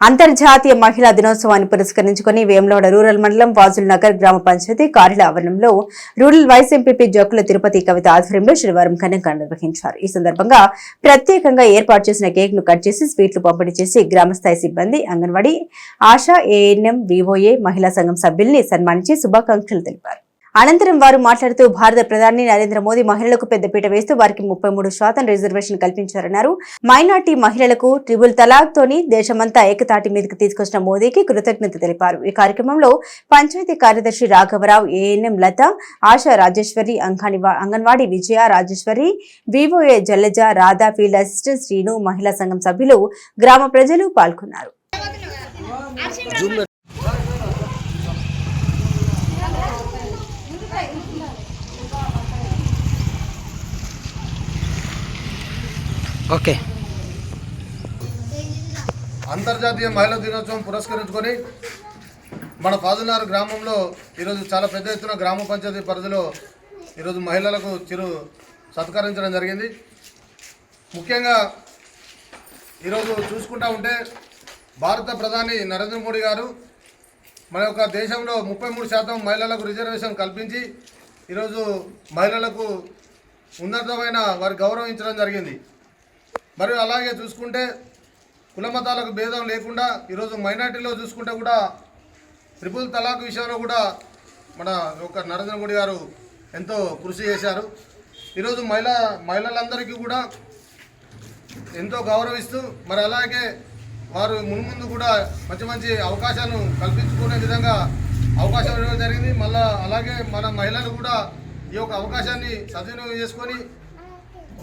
అంతర్జాతీయ మహిళా దినోత్సవాన్ని పురస్కరించుకుని వేములవాడ రూరల్ మండలం వాజుల్ నగర్ గ్రామ పంచాయతీ కార్యాలయ ఆవరణంలో rural vice MPP Jakkula Tirupati Kavitha ఆధ్వర్యంలో శనివారం ఘనంగా నిర్వహించారు. ఈ సందర్భంగా ప్రత్యేకంగా ఏర్పాటు చేసిన కేక్ను కట్ చేసి స్వీట్లు పంపిణీ చేసి గ్రామస్థాయి సిబ్బంది అంగన్వాడీ ఆశా ఏఎన్ఎం వివోఏ మహిళా సంఘం సభ్యుల్ని సన్మానించి శుభాకాంక్షలు తెలిపారు. అనంతరం వారు మాట్లాడుతూ భారత ప్రధాని నరేంద్ర మోదీ మహిళలకు పెద్దపీట వేస్తూ వారికి ముప్పై మూడు శాతం రిజర్వేషన్ కల్పించారన్నారు. మైనార్టీ మహిళలకు ట్రిబుల్ తలాక్ తోని దేశమంతా ఏకతాటి మీదకి తీసుకొచ్చిన మోదీకి కృతజ్ఞత తెలిపారు. ఈ కార్యక్రమంలో పంచాయతీ కార్యదర్శి రాఘవరావు ANM Latha ASHA Rajeshwari అంగన్వా- anganwadi Vijaya Rajeshwari VOA Jallaja Radha field assistant Srinu మహిళా సంఘం సభ్యులు గ్రామ ప్రజలు పాల్గొన్నారు. ఓకే. అంతర్జాతీయ మహిళా దినోత్సవం పురస్కరించుకొని మన పాదునారు గ్రామంలో ఈరోజు చాలా పెద్ద ఎత్తున గ్రామ పంచాయతీ పరిధిలో ఈరోజు మహిళలకు చిరు సత్కరించడం జరిగింది. ముఖ్యంగా ఈరోజు చూసుకుంటా ఉంటే భారత ప్రధాని నరేంద్ర మోడీ గారు మన యొక్క దేశంలో ముప్పై మూడు శాతం మహిళలకు రిజర్వేషన్ కల్పించి ఈరోజు మహిళలకు ఉన్నతమైన వారి గౌరవించడం జరిగింది. మరియు అలాగే చూసుకుంటే కులమతాలకు భేదం లేకుండా ఈరోజు మైనార్టీలో చూసుకుంటే కూడా ట్రిపుల్ తలాక్ విషయంలో కూడా మన యొక్క నరేంద్ర మోడీ గారు ఎంతో కృషి చేశారు. ఈరోజు మహిళా మహిళలందరికీ కూడా ఎంతో గౌరవిస్తూ మరి అలాగే వారు మున్ముందు కూడా మంచి మంచి అవకాశాలను కల్పించుకునే విధంగా అవకాశం ఇవ్వడం జరిగింది. మళ్ళా అలాగే మన మహిళలు కూడా ఈ యొక్క అవకాశాన్ని సద్వినియోగం చేసుకొని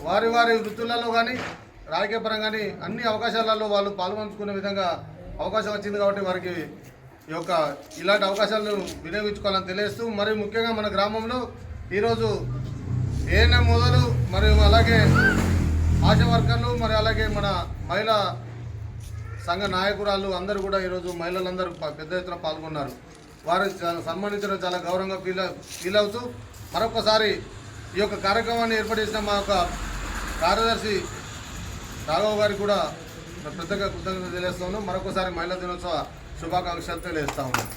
వారి వారి వృత్తులలో కానీ రాజకీయ పరంగా అన్ని అవకాశాలలో వాళ్ళు పాల్పంచుకునే విధంగా అవకాశం వచ్చింది కాబట్టి వారికి ఈ యొక్క ఇలాంటి అవకాశాలను వినియోగించుకోవాలని తెలియస్తూ మరి ముఖ్యంగా మన గ్రామంలో ఈరోజు ఏఎన్ఎం మొదలు మరియు అలాగే ఆశా వర్కర్లు మరి అలాగే మన మహిళా సంఘ నాయకురాలు అందరూ కూడా ఈరోజు మహిళలందరూ పెద్ద ఎత్తున పాల్గొన్నారు. వారు చాలా సన్మానించడం చాలా గౌరవంగా ఫీల్ ఫీల్ అవుతూ మరొకసారి ఈ యొక్క కార్యక్రమాన్ని ఏర్పాటు చేసిన మా యొక్క కార్యదర్శి రాఘవ గారికి కూడా ప్రత్యేక కృతజ్ఞతలు ఉన్నాం మరొకసారి మహిళా దినోత్సవ శుభాకాంక్షలు తెలియజేస్తా ఉన్నాం